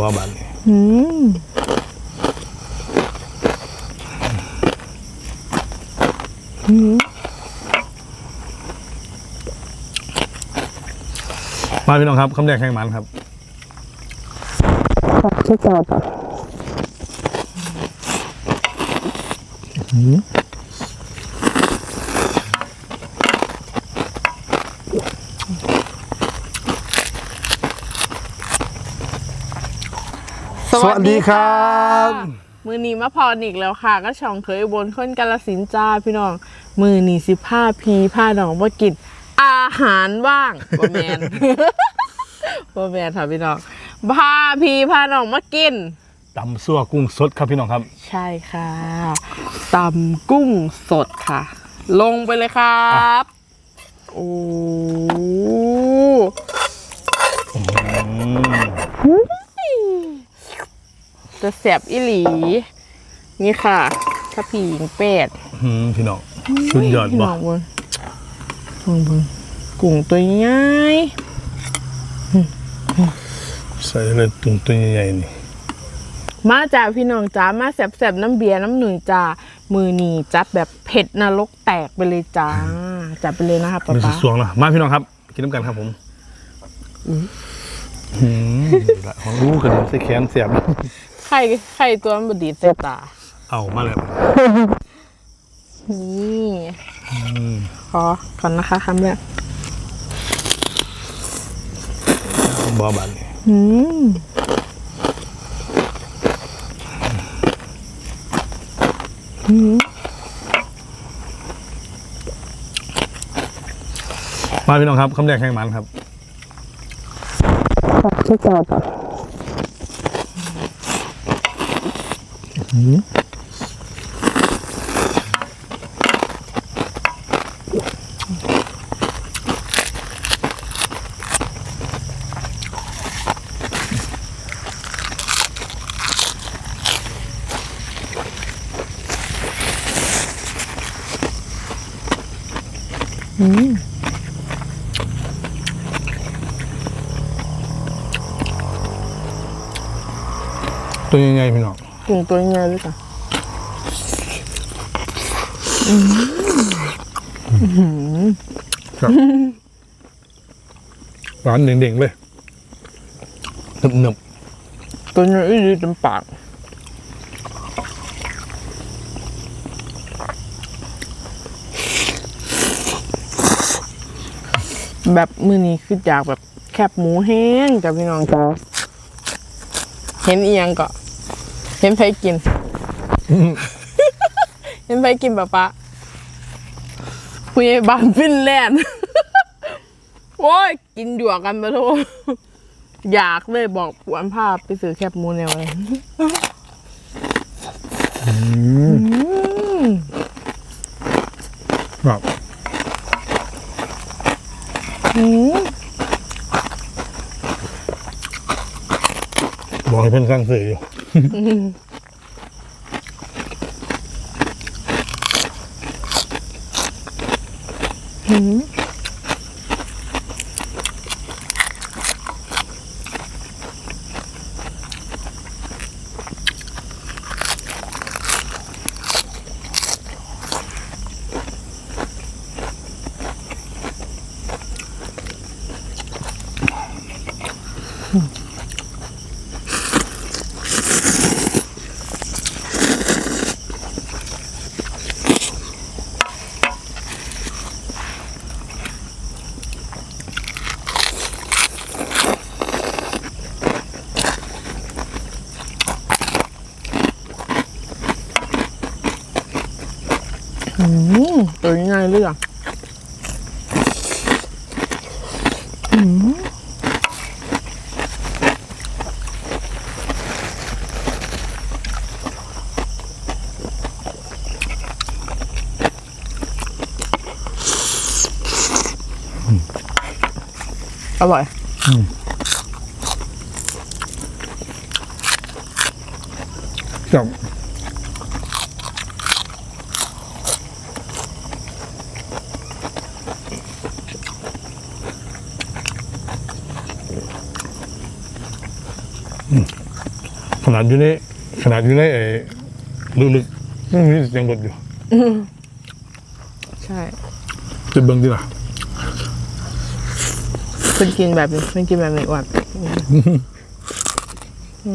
บ่บาดนี่อืมมาพี่น้องครับคำแดงแข่งมันครับผักช่วยจอด ดีครับมือนี้มาพรอีกแล้วค่ะ ก็ช่องเคยบนคนกาลสินธุ์จ้าพี่น้อง มือนี้สิผ้าพีผ้าหนองว่ากินอาหารว่างบ่แมนบ่แมนค่ะพี่น้องผ้าพีผ้าหนองมากินตำซั่วกุ้งสดครับพี่น้องครับ ใช่ค่ะตำกุ้งสดค่ะ ลงไปเลยครับ โอ้อืม จะแสบอีหลี นี่ค่ะถ้าผีหญิงเป็ดอืมพี่น้องสุดยอดพี่บ่น้องบนบนบนกุ้งตัวใหญ่ใส่เลยตุ่มตัวใหญ่ๆนี่มาจากพี่น้องจ้ามาแสบๆน้ำเบียร์น้ำหนึ่งจ้ามือนีจัดแบบเผ็ดนรกแตกไปเลยจ้าจัดไปเลยนะคะป๊ามันสุป๊าดสวงแล้วมาพี่น้องครับกินน้ำกันครับผมอืมละของรู้กระเด็นใส่แขนเสียบ ไข่ไข่ตัวมันบดีดใส่ตา เอามาเลยนี่อืมขอก่อนนะคะคำแรกบ่บาดนี่อืมมาพี่น้องครับคำแดงแข่งมันครับผักช่วยจอด ตัวใหญ่ๆพี่น้อง กุ้งตัวใหญ่ด้วยจ้ะครับหวานเด่งๆเลยหนึบตัวใหญ่อีหลีเต็มปากแบบมือนี้คืออยากแบบแคบหมูแห้งจ้ะพี่น้องจ้าเห็นอียังก็ เห็นไผกิน เห็นไผกินปะปะผู้ใหญ่บ้านฟินแลนด์โอ้ย กินหยวกกันมาโทษอยากเลยบอกปวนภาพไปซื้อแคบหมูแนวเลยๆครับบอกให้เพื่อนข้างสื่ออยู่ หืม嗯。 อืมตัวใหญ่เลยอะอร่อยครั บนาดอยู่ในขนาดอยู่ในไอ้ลึกๆยังมีเสียงรถอยู่ใช่จะเบิ่งดีล่ะเพิ่นกินแบบนี้เพิ่นกินแบบนี้อ้วันอื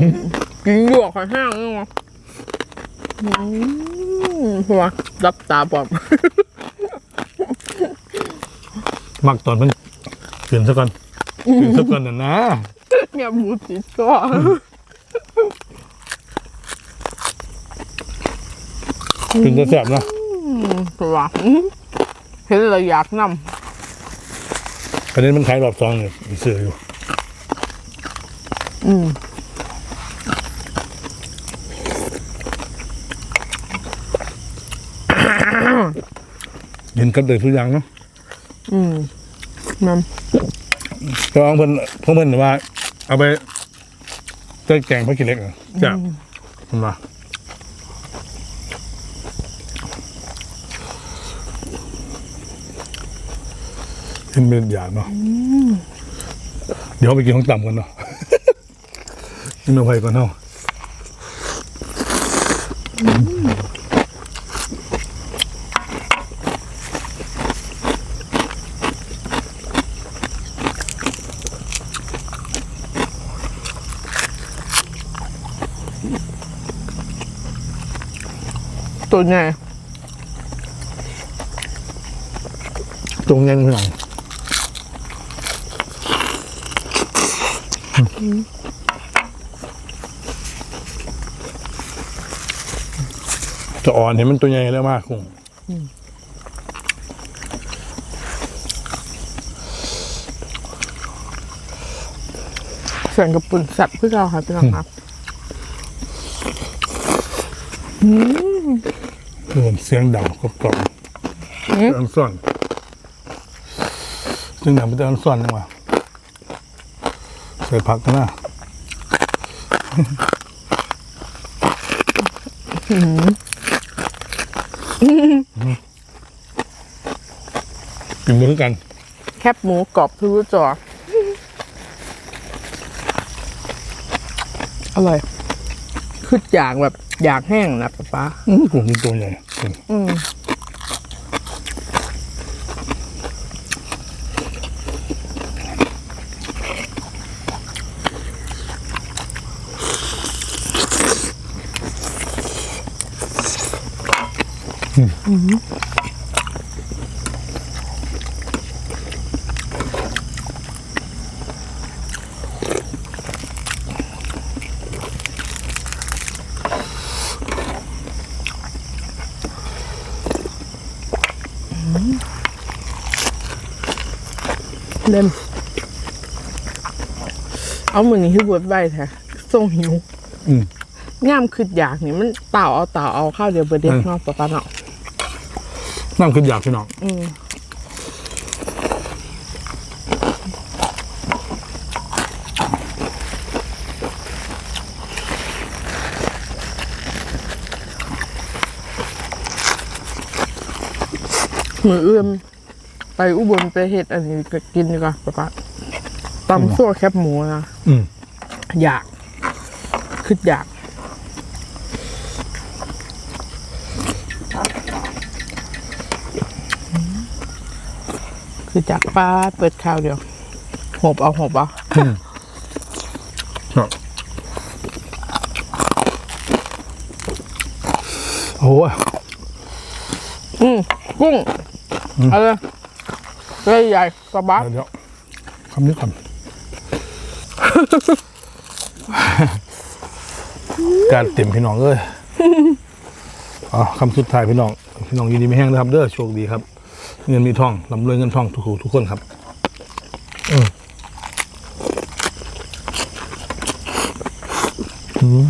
มกินหยวกข้างห้างนี่วะอืมหัวรับตาปอบมักตอนมันเกินซะก่อนเกินซะก่อนน่ะนะ เมียหมูติดก็ถึงจะแสบนะตัวอืมเห็นเลยอยากนประเด็นมันขายรอบสองเนี่ยมีเสืออยู่ำอืมเห็นกับเด็กทุกอย่างเนาะอืมมันแต่ว่าเพิ่นเพิ่นว่า เอาไปเต้แกงพระกิเล็กอะแซ่บเห็นปะเห็นเป็นอย่างเนาะเดี๋ยวไปกินของต่ำกันเนาะกินเอาไว้ก่อนเนาะ ตัวใหญ่ตรงยังหน่อยจะอ่อนเห็นมันตัวใหญ่แล้วมากคงเสียงกับปุ่นสัตว์เพื่อเราค่ะพี่น้องครับ เพิ่มเสียงดังกรอบกรอบเสียงซ่อนเสียงดังเป็นเสียงซ่อนจังวะใส่ผักกันนะกินมือกัน แคบหมูกรอบทุรุจออร่อยคืออยากแบบ อยากแห้งนะป๊าป๊าอื้อกลุ่มนี้ตัวใหญ่อืมอืม เล่มเอามือนี้ที่บดไว้แท้ทรงหิวอืมย่ามคืออยากนี่มันเต่าเอาเต่าเอาข้าวเดียวเบอร์เด็กอืมเนาะป๊าป๊าเนาะน้ำขึ้นอยากพี่น้องอืมมือเอื้อม ไปอุบลไปเห็ดอันนี้ก็กินดีกว่าป๊าป๊าตำซั่วแคบหมูนะอืมอยากคืออยากคือจากป้าเปิดข่าวเดียวหบเอาหบเอาครับโอ้ยอืมกุ้งเอาเลย ใหญ่ใหญ่กระบะเดี๋ยวคำนี้คำการเต็มพี่น้องเอ้ยอ๋อคำสุดท้ายพี่น้อง พี่น้องยินดีไม่แห้งนะครับ เด้อโชคดีครับ เงินมีทองลำรวยเงินทองทุกคู่ทุกคนครับอืม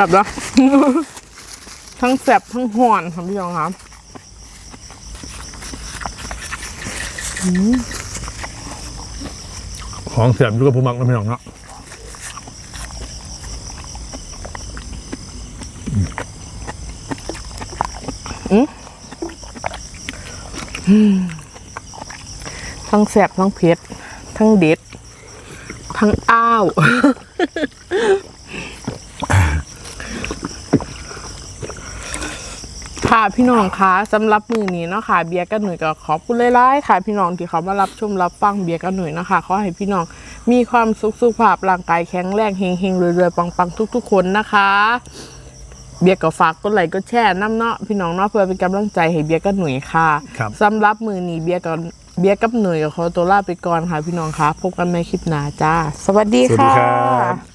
อืมแซ่บแล้ว ทั้งแซ่บทั้งห่อนครับพี่น้องครับของแสบอยู่กับผู้มักนะพี่น้องเนาะทั้งแสบทั้งเผ็ด ทั้งเด็ด ทั้งอ้าว ค่ะพี่น้องคะสำหรับมือนี้เนาะค่ะเบียร์กับหนุ่ยก็ขอบคุณหลายๆค่ะ พี่น้องที่เขามารับชมรับฟังเบียร์กับหนุ่ยเนาะคะขอให้พี่น้องมีความสุขสุขภาพร่างกายแข็งแรงเฮงเฮงๆรวยๆปังๆทุก ๆ คนนะคะ เบียร์ก็ฝากกดไลค์กดแชร์น้ำเนาะพี่น้องเนาะเพื่อเป็นกำลังใจให้เบียร์กับหนุ่ยค่ะครับสำหรับมือนี้เบียร์กับเบียร์กับหนุ่ยก็ขอตัวลาไปก่อนค่ะ พี่น้องคะพบกันในคลิปหน้าจ้า สวัสดีสวัสดีค่ะครับ